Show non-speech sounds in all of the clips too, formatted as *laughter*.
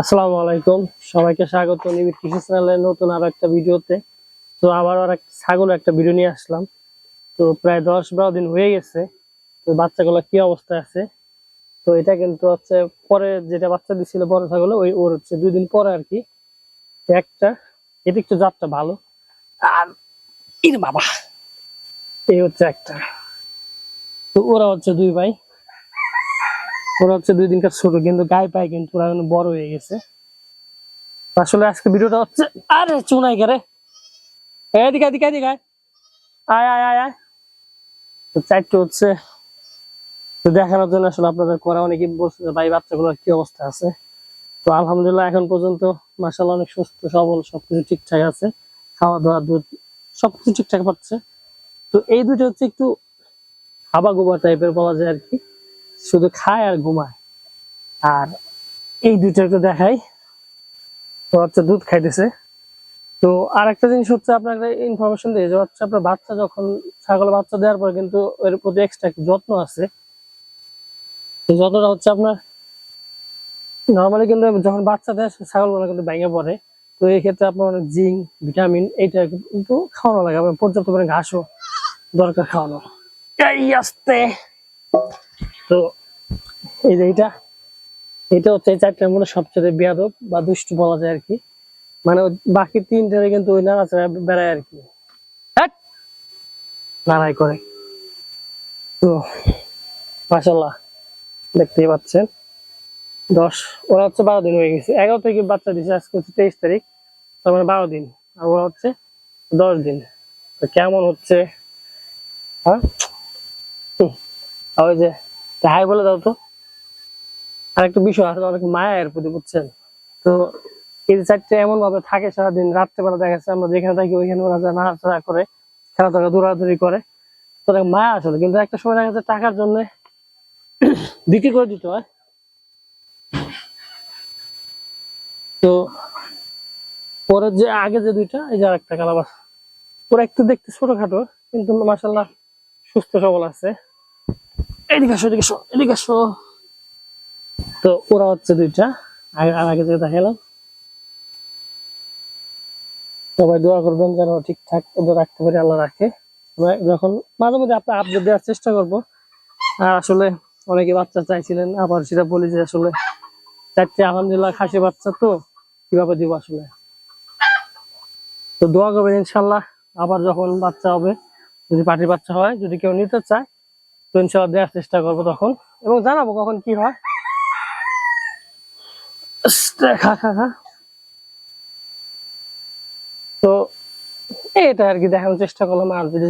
আসসালামু আলাইকুম। সবাইকে স্বাগত নিবিড় কৃষি চ্যানেলের নতুন আরও একটা ভিডিওতে। তো আবার আর একটা ছাগল একটা ভিডিও নিয়ে আসলাম। তো প্রায় দশ বারো দিন হয়ে গেছে। তো বাচ্চাগুলো কি অবস্থায় আছে? তো এটা কিন্তু হচ্ছে পরে যেটা বাচ্চা দিছিল বড় ছাগল, ওই ওর হচ্ছে দুই দিন পরে আর কি। একটা এটা একটু জাতটা ভালো। আর ইর বাবা, এই হচ্ছে একটা। তো ওরা হচ্ছে দুই ভাই। ওরা হচ্ছে দুই দিনকার ছোট, কিন্তু গায়ে পায় কিন্তু ওরা বড় হয়ে গেছে। আসলে আজকে ভিডিওটা হচ্ছে আরে চুনাই করে এদিকে এদিকে এদিকে আয়। আয় আয় আয় তো চারটে হচ্ছে। দেখানোর জন্য আসলে আপনাদের করা অনেকে বলছে ভাই, বাচ্চাগুলোর কি অবস্থা আছে? তো আলহামদুলিল্লাহ এখন পর্যন্ত মাসাল্লাহ অনেক সুস্থ, সবল, সবকিছু ঠিকঠাক আছে। খাওয়া দাওয়া, দুধ, সবকিছু ঠিকঠাক পাচ্ছে। তো এই দুটো হচ্ছে একটু হাবা গোবা টাইপের বলা যায় আর কি। শুধু খায় আর ঘুমায়। আর এই দুইটা একটু দেখাই। তো দুধ খাইতেছে। তো আর একটা জিনিস হচ্ছে আপনাকে ইনফরমেশন দিয়ে যে হচ্ছে আপনার বাচ্চা যখন ছাগল বাচ্চা দেওয়ার পর কিন্তু এর প্রতি এক্সট্রা যত্ন আছে। এই যত্নটা হচ্ছে আপনার নর্মালি কিন্তু যখন বাচ্চা দেয় ছাগলগুলো কিন্তু ভেঙে পড়ে। তো এই ক্ষেত্রে আপনার অনেক জিঙ্ক, ভিটামিন, এইটা কিন্তু খাওয়ানো লাগে। আপনার পর্যাপ্ত পরিমাণে ঘাসও দরকার খাওয়ানো এই আসতে। তো এই যে এটা এটা হচ্ছে চারটার মধ্যে সবচেয়ে বেয়াদব বা দুষ্টু বলা যায় আর কি। মানে বাকি তিনটারে কিন্তু ওই নাড়াচাড়া বেড়ায় আর কি। নাড়াই করে। তো মাসাল্লাহ দেখতেই পাচ্ছেন। দশ, ওরা হচ্ছে বারো দিন হয়ে গেছে। এগারো থেকে বাচ্চা দিচ্ছে আজকে হচ্ছে তেইশ তারিখ। তার মানে বারো দিন। আর ওরা হচ্ছে দশ দিন। তো কেমন হচ্ছে? হ্যাঁ? ওই যে, হাই বলে দাও তো। আর একটা বিষয় আছে, অনেক মায়া এর প্রতি, বুঝছেন? তো এই চারটে এমন ভাবে থাকে সারাদিন, রাত্রেবেলা দেখা যাচ্ছে আমরা যেখানে থাকি ওইখানে ওরা নাড়াচাড়া করে, খেলাধুলা, দৌড়াদৌড়ি করে। তো মায়া আসলে, কিন্তু একটা সময় দেখা যাচ্ছে টাকার জন্য *coughs* বিক্রি করে দিতে হয়। তো পরে যে আগে যে দুইটা, এই যে আরেকটা কালাবাস ওরা একটু দেখতে ছোটখাটো, কিন্তু মাসাল্লাহ সুস্থ সবল আছে। এদিকে আসো, এদিকে এদিকে আসো। তো ওরা হচ্ছে দুইটা। আর আগে যেটা দেখালাম সবাই দোয়া করবেন যেন ঠিকঠাক ওদের রাখতে পারি, আল্লাহ রাখে। যখন মাঝে মধ্যে আপনার আপডেট দেওয়ার চেষ্টা করব। আর আসলে অনেকে বাচ্চা চাইছিলেন, আবার সেটা বলি যে আসলে চারটে আলহামদুলিল্লাহ খাসি বাচ্চা তো, কীভাবে দিব আসলে? তো দোয়া করবেন ইনশাল্লাহ, আবার যখন বাচ্চা হবে, যদি পাটির বাচ্চা হয়, যদি কেউ নিতে চায়, তো ইনশাল্লাহ দেওয়ার চেষ্টা করব তখন। এবং জানাব কখন কি হয়। খা তো এটা আর কি দেখানোর চেষ্টা করলাম। আর যদি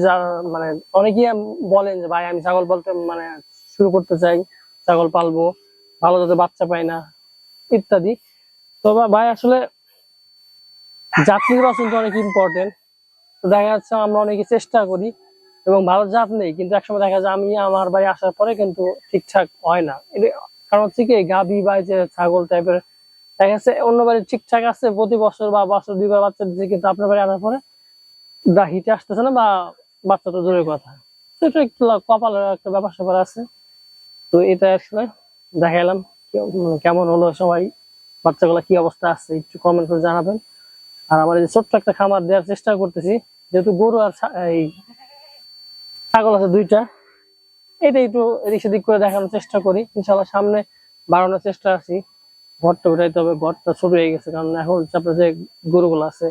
মানে অনেকেই বলেন যে, ভাই, আমি ছাগল মানে শুরু করতে চাই, ছাগল পালবো, ভালো যাতে বাচ্চা পাই না, ইত্যাদি। তো ভাই, আসলে অনেক ইম্পর্টেন্ট তো দেখা যাচ্ছে আমরা অনেকে চেষ্টা করি, এবং ভালো জাত নেই, কিন্তু একসময় দেখা যায় আমি আমার বাড়ি আসার পরে কিন্তু ঠিকঠাক হয় না। কারণ হচ্ছে কি গাবি বা যে ছাগল টাইপের দেখা যাচ্ছে অন্য বাড়ি ঠিকঠাক আছে, প্রতি বছর বা বছর দুইবার বাচ্চা দিচ্ছে কিন্তু আপনার বাড়ি আনার পরে দা হিটে আসতেছে না বা বাচ্চা তো দূরের কথা। তো এটা একটু কপালের একটা ব্যাপার স্যাপার আছে। তো এটা আসলে দেখালাম কেমন হলো সবাই, বাচ্চাগুলো কি অবস্থা আছে, একটু কমেন্ট করে জানাবেন। আর আমার এই ছোট্ট একটা খামার দেওয়ার চেষ্টা করতেছি, যেহেতু গরু আর এই ছাগল আছে দুইটা এটা একটু এদিক সেদিক করে দেখানোর চেষ্টা করি। ইনশাল্লাহ সামনে বাড়ানোর চেষ্টা আছি। ঘরটা উঠাইতে হবে, ঘরটা ছোট হয়ে গেছে, কারণ এখন আপনার যে গরুগুলো আছে,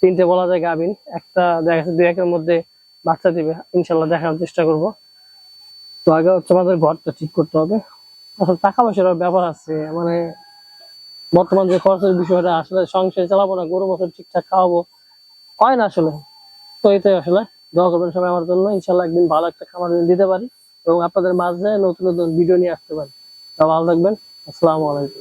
তিনটে বলা যায় গাভিন, একটা দেখা যাচ্ছে দুই একের মধ্যে বাচ্চা দিবে ইনশাল্লাহ দেখানোর চেষ্টা করব। তো আগে হচ্ছে আমাদের ঘরটা ঠিক করতে হবে। আসলে টাকা পয়সার ব্যাপার আছে মানে বর্তমান যে খরচের বিষয়টা, আসলে সংসার চালাবো না, গরু বছর ঠিকঠাক খাওয়াবো, হয় না আসলে। তো এটাই আসলে, দোয়া করবেন সবাই আমার জন্য ইনশাল্লাহ একদিন ভালো একটা খাবার দিতে পারি এবং আপনাদের মাঝে নতুন নতুন ভিডিও নিয়ে আসতে পারি। সব ভালো থাকবেন, আসসালামু আলাইকুম।